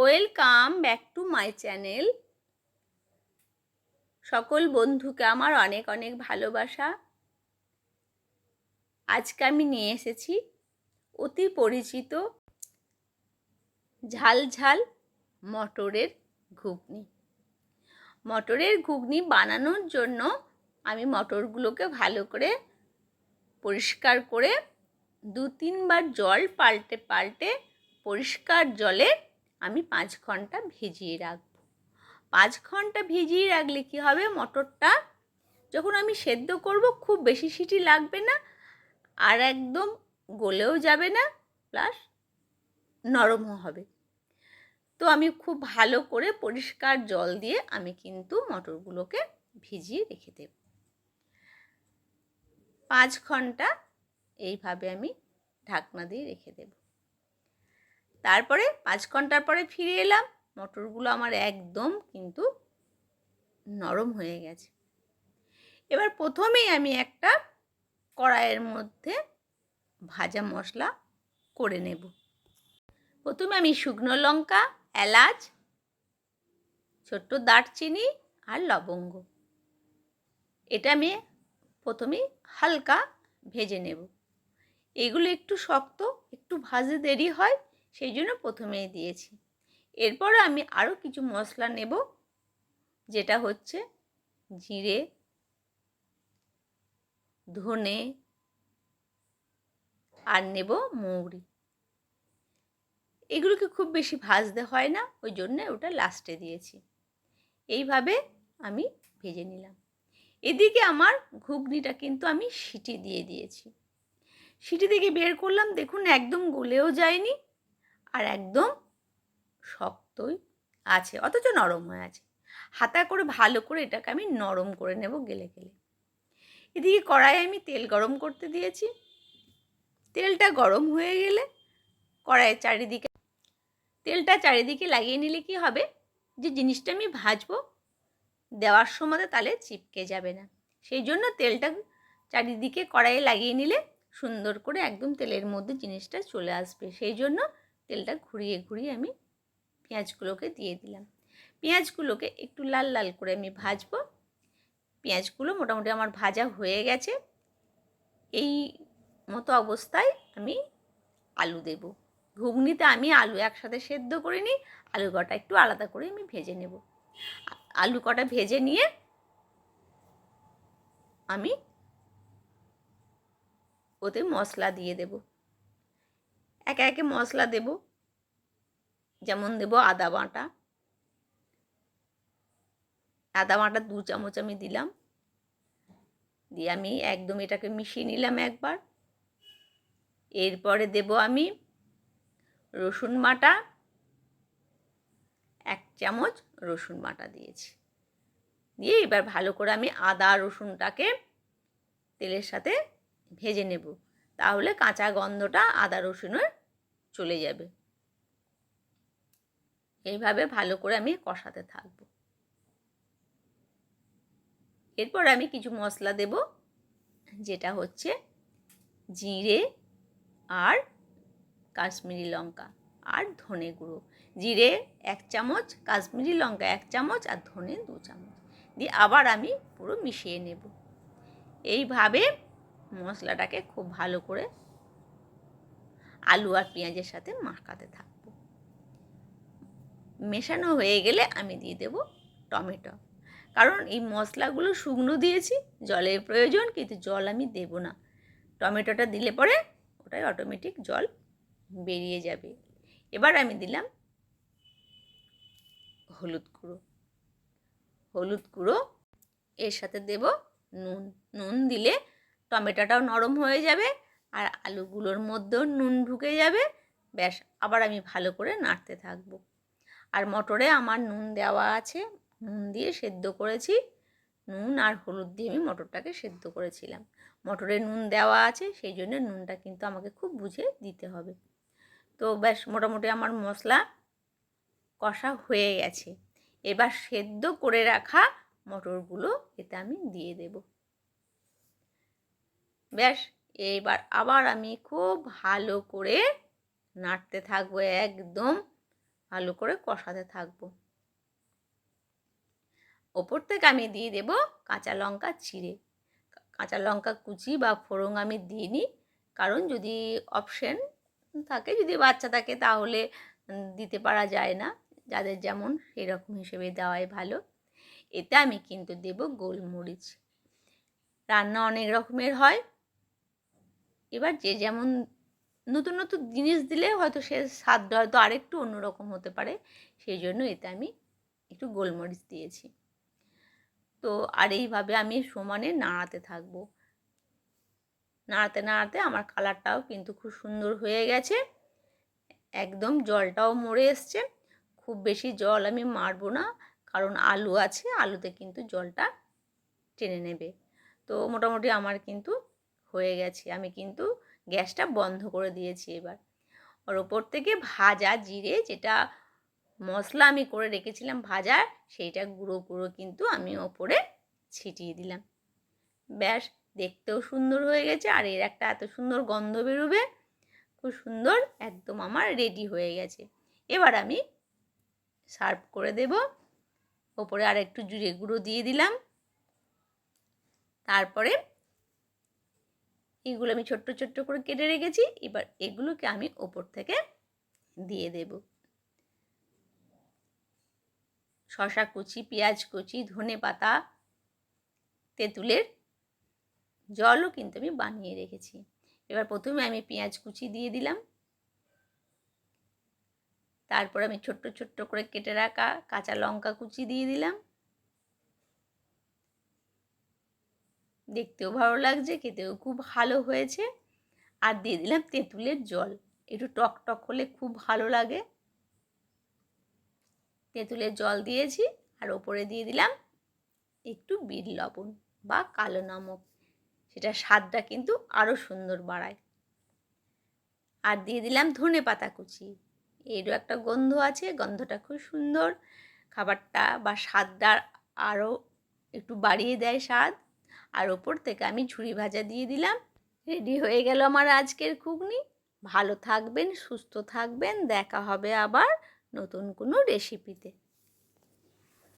Welcome back to my channel সকল বন্ধুকে আমার অনেক অনেক ভালোবাসা। আজকে আমি নিয়ে এসেছি অতি পরিচিত ঝাল ঝাল মটরের ঘুগনি। মটরের ঘুগনি বানানোর জন্য আমি মটরগুলোকে ভালো করে পরিষ্কার করে দু তিনবার জল পাল্টে পাল্টে পরিষ্কার জলে আমি পাঁচ ঘণ্টা ভিজিয়ে রাখব। পাঁচ ঘণ্টা ভিজিয়ে রাখলে কি হবে? মটরটা যখন আমি সেদ্ধ করব, খুব বেশি সিটি লাগবে না আর একদম গলেও যাবে না প্লাস নরমও হবে। তো আমি খুব ভালো করে পরিষ্কার জল দিয়ে আমি কিন্তু মটরগুলোকে ভিজিয়ে রেখে দেব। পাঁচ ঘণ্টা এইভাবে আমি ঢাকনা দিয়ে রেখে দেব। তারপরে পাঁচ ঘণ্টার পরে ফিরে এলাম। মটরগুলো আমার একদম কিন্তু নরম হয়ে গেছে। এবার প্রথমেই আমি একটা কড়াইয়ের মধ্যে ভাজা মশলা করে নেব। প্রথমে আমি শুকনো লঙ্কা, এলাচ, ছোট্ট দারচিনি আর লবঙ্গ। এটা আমি প্রথমে হালকা ভেজে নেব। এগুলো একটু শক্ত, একটু ভাজে দেরি হয় সেই জন্য প্রথমেই দিয়েছি। এরপরে আমি আরও কিছু মশলা নেব, যেটা হচ্ছে জিরে, ধনে আর নেব মৌরি। এগুলোকে খুব বেশি ভাজতে হয় না, ওই জন্য ওটা লাস্টে দিয়েছি। এইভাবে আমি ভেজে নিলাম। এদিকে আমার ঘুগনিটা কিন্তু আমি সিটি দিয়ে দিয়েছি। সিটি থেকে বের করলাম, দেখুন একদম গলেও যায়নি। একদম শক্তই আছে, অথচ নরম হয়ে আছে। হাতা করে ভালো করে এটাকে আমি নরম করে নেব গেলে গেলে। এদিকে কড়াই আমি তেল গরম করতে দিয়েছি। তেলটা গরম হয়ে গেলে কড়াইয়ের চারিদিকে, তেলটা চারিদিকে লাগিয়ে নিলে কি হবে? যে জিনিসটা আমি ভাজবো দেওয়ার সময় তাহলে চিপকে যাবে না। সেই জন্য তেলটা চারিদিকে কড়াইয়ে লাগিয়ে নিলে সুন্দর করে একদম তেলের মধ্যে জিনিসটা চলে আসবে। সেই জন্য তেলটা ঘুরিয়ে ঘুরিয়ে আমি পেঁয়াজগুলোকে দিয়ে দিলাম। পেঁয়াজগুলোকে একটু লাল লাল করে আমি ভাজবো। পেঁয়াজগুলো মোটামুটি আমার ভাজা হয়ে গেছে। এই মতো অবস্থায় আমি আলু দেব। ঘুগনিতে আমি আলু একসাথে সেদ্ধ করিনি, আলু কটা একটু আলাদা করে আমি ভেজে নেব। আলু কটা ভেজে নিয়ে আমি ওতে মশলা দিয়ে দেব। একে একে মশলা দেব। যেমন দেব আদা বাটা। আদা বাটা দু চামচ আমি দিলাম। দিয়ে আমি একদম এটাকে মিশিয়ে নিলাম একবার। এরপরে দেব আমি রসুন বাটা। এক চামচ রসুন বাটা দিয়েছি। দিয়ে এবার ভালো করে আমি আদা রসুনটাকে তেলের সাথে ভেজে নেব। তাহলে কাঁচা গন্ধটা আদা রসুনের চলে যাবে। এইভাবে ভালো করে আমি কষাতে থাকব। এরপর আমি কিছু মশলা দেব, যেটা হচ্ছে জিরে আর কাশ্মীরি লঙ্কা আর ধনে গুঁড়ো। জিরে এক চামচ, কাশ্মীরি লঙ্কা এক চামচ আর ধনে দু চামচ। দিয়ে আবার আমি পুরো মিশিয়ে নেব। এইভাবে মশলাটাকে খুব ভালো করে আলু আর পেঁয়াজের সাথে মাখাতে থাকব। মেশানো হয়ে গেলে আমি দিয়ে দেব টমেটো। কারণ এই মশলাগুলো শুকনো দিয়েছি, জলের প্রয়োজন, কিন্তু জল আমি দেব না। টমেটোটা দিলে পরে ওটাই অটোমেটিক জল বেরিয়ে যাবে। এবার আমি দিলাম হলুদ গুঁড়ো। হলুদ গুঁড়ো, এর সাথে দেব নুন। নুন দিলে টমেটোটাও নরম হয়ে যাবে আর আলুগুলোর মধ্যেও নুন ঢুকে যাবে, ব্যাস, আবার আমি ভালো করে নাড়তে থাকব। আর মটরে আমার নুন দেওয়া আছে, নুন দিয়ে সেদ্ধ করেছি। নুন আর হলুদ দিয়ে আমি মটরটাকে সেদ্ধ করেছিলাম। মটরে নুন দেওয়া আছে, সেই জন্য নুনটা কিন্তু আমাকে খুব বুঝে দিতে হবে। তো ব্যাস, মোটামুটি আমার মশলা কষা হয়ে গেছে। এবার সেদ্ধ করে রাখা মটরগুলো এতে আমি দিয়ে দেব। ব্যাস এবার আবার আমি খুব ভালো করে নাড়তে থাকব, একদম ভালো করে কষাতে থাকব। ওপর থেকে আমি দিয়ে দেব কাঁচা লঙ্কা চিড়ে কাঁচা লঙ্কা কুচি বা ফোড়ং আমি দিইনি কারণ যদি অপশন থাকে, যদি বাচ্চা থাকে তাহলে দিতে পারা যায় না। যাদের যেমন সেরকম হিসেবে দেওয়াই ভালো। এতে আমি কিন্তু দেব গোলমরিচ। রান্না অনেক রকমের হয় এবার যে যেমন নতুন নতুন জিনিস দিলে হয়তো সে স্বাদটা হয়তো আরেকটু অন্যরকম হতে পারে। সেই জন্য এতে আমি একটু গোলমরিচ দিয়েছি। তো আর এইভাবে আমি সমানে নাড়াতে থাকব। নাড়াতে নাড়াতে আমার কালারটাও কিন্তু খুব সুন্দর হয়ে গেছে। একদম জলটাও মরে এসছে। খুব বেশি জল আমি মারবো না, কারণ আলু আছে, আলুতে কিন্তু জলটা টেনে নেবে। তো মোটামুটি আমার কিন্তু হয়ে গেছে। আমি কিন্তু গ্যাসটা বন্ধ করে দিয়েছি এবার। ওর ওপর থেকে ভাজা জিরে যেটা মশলা আমি করে রেখেছিলাম ভাজা, সেইটা গুঁড়ো গুঁড়ো কিন্তু আমি ওপরে ছিটিয়ে দিলাম। ব্যাস, দেখতেও সুন্দর হয়ে গেছে আর এর একটা এত সুন্দর গন্ধ বেরোবে, খুব সুন্দর একদম আমার রেডি হয়ে গেছে। এবার আমি সার্ভ করে দেব। ওপরে আর একটু জুড়ে গুঁড়ো দিয়ে দিলাম। তারপরে এগুলো আমি ছোট্ট ছোট্ট করে কেটে রেখেছি। এবার এগুলোকে আমি ওপর থেকে দিয়ে দেব। শশা কুচি, পেঁয়াজ কুচি, ধনে পাতা, তেঁতুলের জলও কিন্তু আমি বানিয়ে রেখেছি। এবার প্রথমে আমি পেঁয়াজ কুচি দিয়ে দিলাম। তারপর আমি ছোট্ট ছোট্ট করে কেটে রাখা কাঁচা লঙ্কা কুচি দিয়ে দিলাম। দেখতেও ভালো লাগছে, খেতেও খুব ভালো হয়েছে। আর দিয়ে দিলাম তেঁতুলের জল। একটু টক টক হলে খুব ভালো লাগে। তেঁতুলের জল দিয়েছি আর ওপরে দিয়ে দিলাম একটু বিট লবণ বা কালো নমক। সেটা স্বাদটা কিন্তু আরও সুন্দর বাড়ায়। আর দিয়ে দিলাম ধনে পাতা কুচি। এরও একটা গন্ধ আছে, গন্ধটা খুব সুন্দর। খাবারটা বা স্বাদটা আরও একটু বাড়িয়ে দেয় স্বাদ। আর ওপর থেকে আমি ঝুড়ি ভাজা দিয়ে দিলাম। রেডি হয়ে গেল আমার আজকের ঘুগনি ভালো থাকবেন, সুস্থ থাকবেন। দেখা হবে আবার নতুন কোনো রেসিপিতে